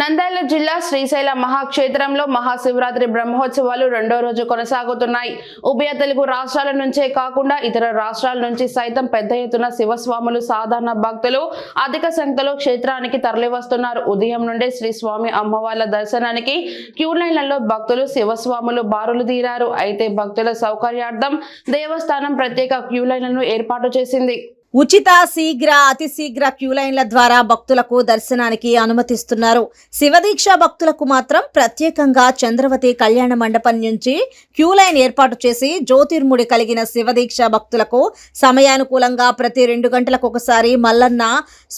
నంద్యాల జిల్లా శ్రీశైల మహాక్షేత్రంలో మహాశివరాత్రి బ్రహ్మోత్సవాలు రెండో రోజు కొనసాగుతున్నాయి. ఉభయ తెలుగు రాష్ట్రాల నుంచే కాకుండా ఇతర రాష్ట్రాల నుంచి సైతం పెద్ద ఎత్తున శివస్వాములు సాధారణ భక్తులు అధిక సంఖ్యలో క్షేత్రానికి తరలివస్తున్నారు. ఉదయం నుండే శ్రీ స్వామి అమ్మవార్ల దర్శనానికి క్యూ లైన్లలో భక్తులు శివస్వాములు బారులు తీరారు. అయితే భక్తుల సౌకర్యార్థం దేవస్థానం ప్రత్యేక క్యూ లైన్లను ఏర్పాటు చేసింది. ఉచిత శీఘ్ర అతి శీఘ్ర క్యూ లైన్ల ద్వారా భక్తులకు దర్శనానికి అనుమతిస్తున్నారు. శివదీక్ష భక్తులకు మాత్రం ప్రత్యేకంగా చంద్రవతి కళ్యాణ మండపం నుంచి క్యూ లైన్ ఏర్పాటు చేసి జ్యోతిర్ముడి కలిగిన శివదీక్ష భక్తులకు సమయానుకూలంగా ప్రతి రెండు గంటలకు ఒకసారి మల్లన్న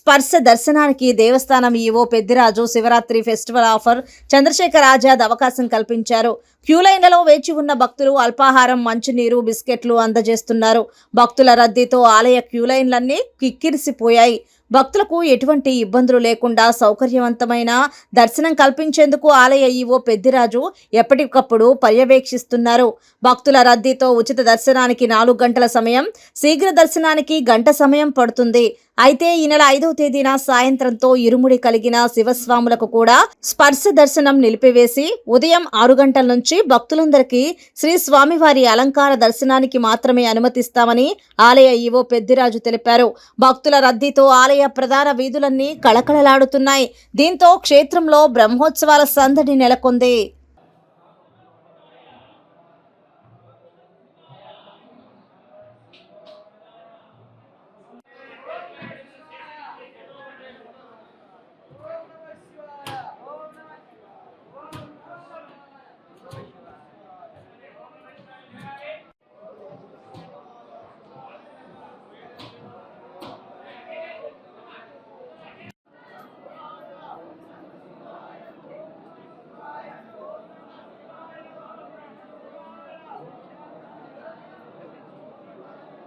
స్పర్శ దర్శనానికి దేవస్థానం EO Peddiraju Shivaratri festival offer Chandrashekar Azad అవకాశం కల్పించారు. క్యూ లైన్లలో వేచి ఉన్న భక్తులు అల్పాహారం మంచినీరు బిస్కెట్లు అందజేస్తున్నారు. భక్తుల రద్దీతో ఆలయ క్యూ లైన్ లైన్లన్నీ కిక్కిరిసిపోయాయి. భక్తులకు ఎటువంటి ఇబ్బందులు లేకుండా సౌకర్యవంతమైన దర్శనం కల్పించేందుకు ఆలయ ఈవో పెద్దిరాజు ఎప్పటికప్పుడు పర్యవేక్షిస్తున్నారు. భక్తుల రద్దీతో ఉచిత దర్శనానికి నాలుగు గంటల సమయం శీఘ్ర దర్శనానికి గంట సమయం పడుతుంది. అయితే ఈ నెల ఐదవ తేదీన సాయంత్రంతో ఇరుముడి కలిగిన శివస్వాములకు కూడా స్పర్శ దర్శనం నిలిపివేసి ఉదయం ఆరు గంటల నుంచి భక్తులందరికీ శ్రీ స్వామివారి అలంకార దర్శనానికి మాత్రమే అనుమతిస్తామని ఆలయ ఈవో పెద్దిరాజు తెలిపారు. భక్తుల రద్దీతో ఆలయ ప్రధాన వీధులన్నీ కళకళలాడుతున్నాయి. దీంతో క్షేత్రంలో బ్రహ్మోత్సవాల సందడి నెలకొంది.